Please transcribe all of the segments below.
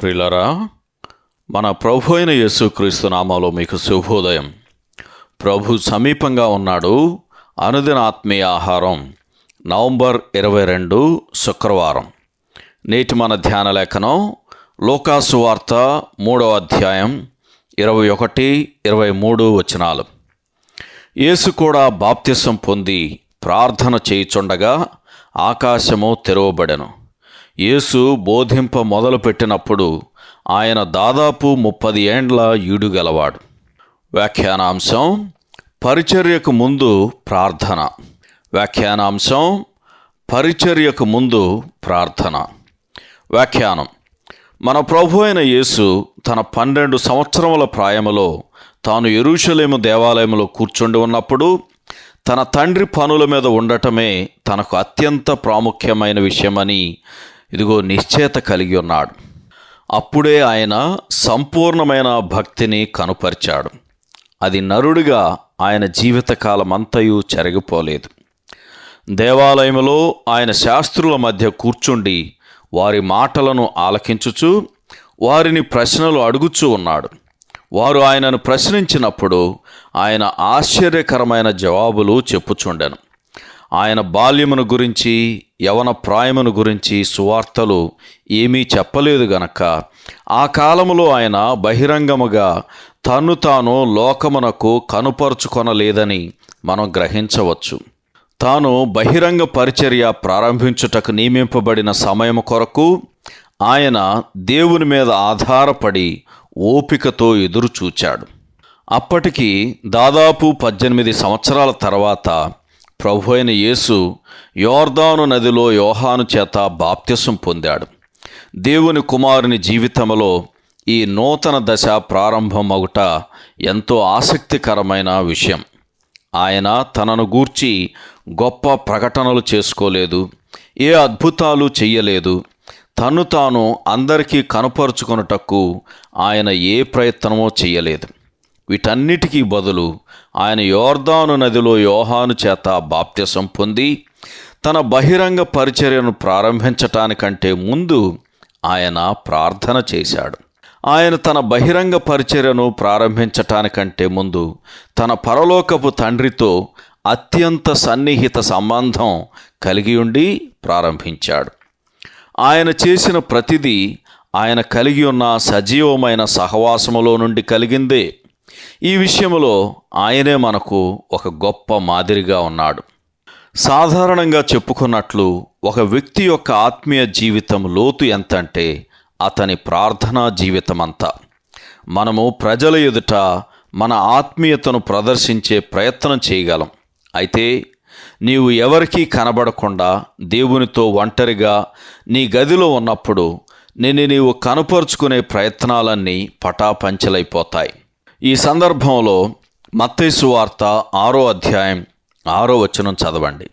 ప్రిలరా మన ప్రభు అయిన యేసుక్రీస్తు నామాలో మీకు శుభోదయం. ప్రభు సమీపంగా ఉన్నాడు. అనుదిన ఆత్మీయ ఆహారం నవంబర్ ఇరవై రెండు శుక్రవారం. నేటి మన ధ్యాన లేఖనం లోకాసు వార్త మూడవ అధ్యాయం ఇరవై ఒకటి ఇరవై మూడు వచనాలు. యేసు కూడా బాప్తిసం పొంది ప్రార్థన చేయుచుండగా ఆకాశము తెరవబడెను. యేసు బోధింప మొదలుపెట్టినప్పుడు ఆయన దాదాపు ముప్పది ఏండ్ల ఈడుగలవాడు వ్యాఖ్యానాంశం పరిచర్యకు ముందు ప్రార్థన. వ్యాఖ్యానాంశం పరిచర్యకు ముందు ప్రార్థన. వ్యాఖ్యానం. మన ప్రభు అయిన యేసు తన పన్నెండు సంవత్సరముల ప్రాయములో తాను ఎరుషలేము దేవాలయంలో కూర్చుండి ఉన్నప్పుడు తన తండ్రి పనుల మీద ఉండటమే తనకు అత్యంత ప్రాముఖ్యమైన విషయమని ఇదిగో నిశ్చేత కలిగి ఉన్నాడు. అప్పుడే ఆయన సంపూర్ణమైన భక్తిని కనుపరిచాడు. అది నరుడిగా ఆయన జీవితకాలమంతయు చెరగిపోలేదు. దేవాలయములో ఆయన శాస్త్రుల మధ్య కూర్చుండి వారి మాటలను ఆలకించుచు వారిని ప్రశ్నలు అడుగుచూ ఉన్నాడు. వారు ఆయనను ప్రశ్నించినప్పుడు ఆయన ఆశ్చర్యకరమైన జవాబులు చెప్పుచుండెను. ఆయన బాల్యమును గురించి యవన ప్రాయమును గురించి సువార్తలు ఏమీ చెప్పలేదు గనక ఆ కాలములో ఆయన బహిరంగముగా తను తాను లోకమునకు కనుపరుచుకొనలేదని మనం గ్రహించవచ్చు. తాను బహిరంగ పరిచర్య ప్రారంభించుటకు నియమింపబడిన సమయం కొరకు ఆయన దేవుని మీద ఆధారపడి ఓపికతో ఎదురుచూచాడు. అప్పటికి దాదాపు పద్దెనిమిది సంవత్సరాల తర్వాత ప్రభు అయిన యేసు యోర్దాను నదిలో యోహాను చేత బాప్త్యసం పొందాడు. దేవుని కుమారుని జీవితంలో ఈ నూతన దశ ప్రారంభం అగుట ఎంతో ఆసక్తికరమైన విషయం. ఆయన తనను గూర్చి గొప్ప ప్రకటనలు చేసుకోలేదు ఏ అద్భుతాలు చెయ్యలేదు. తను తాను అందరికీ కనపరుచుకొనుటకు ఆయన ఏ ప్రయత్నమో చెయ్యలేదు. వీటన్నిటికీ బదులు ఆయన యోర్దాను నదిలో యోహాను చేత బాప్త్యసం పొంది తన బహిరంగ పరిచర్యను ప్రారంభించటానికంటే ముందు ఆయన ప్రార్థన చేశాడు. ఆయన తన బహిరంగ పరిచర్యను ప్రారంభించటానికంటే ముందు తన పరలోకపు తండ్రితో అత్యంత సన్నిహిత సంబంధం కలిగి ఉండి ప్రారంభించాడు. ఆయన చేసిన ప్రతిదీ ఆయన కలిగి ఉన్న సజీవమైన సహవాసములో నుండి కలిగిందే. ఈ విషయంలో ఆయనే మనకు ఒక గొప్ప మాదిరిగా ఉన్నాడు. సాధారణంగా చెప్పుకున్నట్లు ఒక వ్యక్తి యొక్క ఆత్మీయ జీవితం లోతు ఎంతంటే అతని ప్రార్థనా జీవితం అంతా మనము ప్రజల ఎదుట మన ఆత్మీయతను ప్రదర్శించే ప్రయత్నం చేయగలం. అయితే నీవు ఎవరికీ కనబడకుండా దేవునితో ఒంటరిగా నీ గదిలో ఉన్నప్పుడు నిన్ను నీవు కనుపరుచుకునే ప్రయత్నాలన్నీ పటాపంచలైపోతాయి. ఈ సందర్భంలో మత్తైసు వార్త ఆరో అధ్యాయం ఆరో వచనం చదవండి.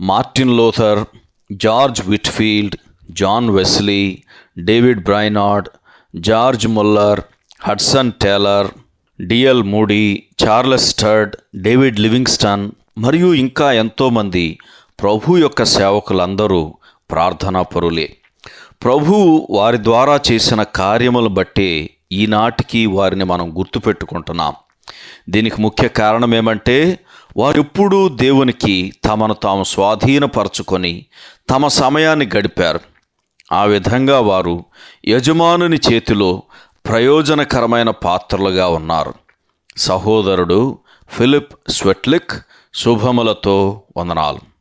Martin Luther George Whitefield John Wesley David Brainerd George Muller Hudson Taylor DL Moody Charles Studd David Livingstone మరియు ఇంకా ఎంతోమంది ప్రభు యొక్క సేవకులందరూ ప్రార్థనాపరులే ప్రభువు వారి ద్వారా చేసిన కార్యములు బట్టే ఈనాటికి వారిని మనం గుర్తుపెట్టుకుంటున్నాం. దీనికి ముఖ్య కారణం ఏమంటే వారెప్పుడూ దేవునికి తమను తాము స్వాధీనపరచుకొని తమ సమయాన్ని గడిపారు. ఆ విధంగా వారు యజమానుని చేతిలో ప్రయోజనకరమైన పాత్రలుగా ఉన్నారు. సహోదరుడు ఫిలిప్ స్వెట్లిక్ శుభములతో వందనాలు.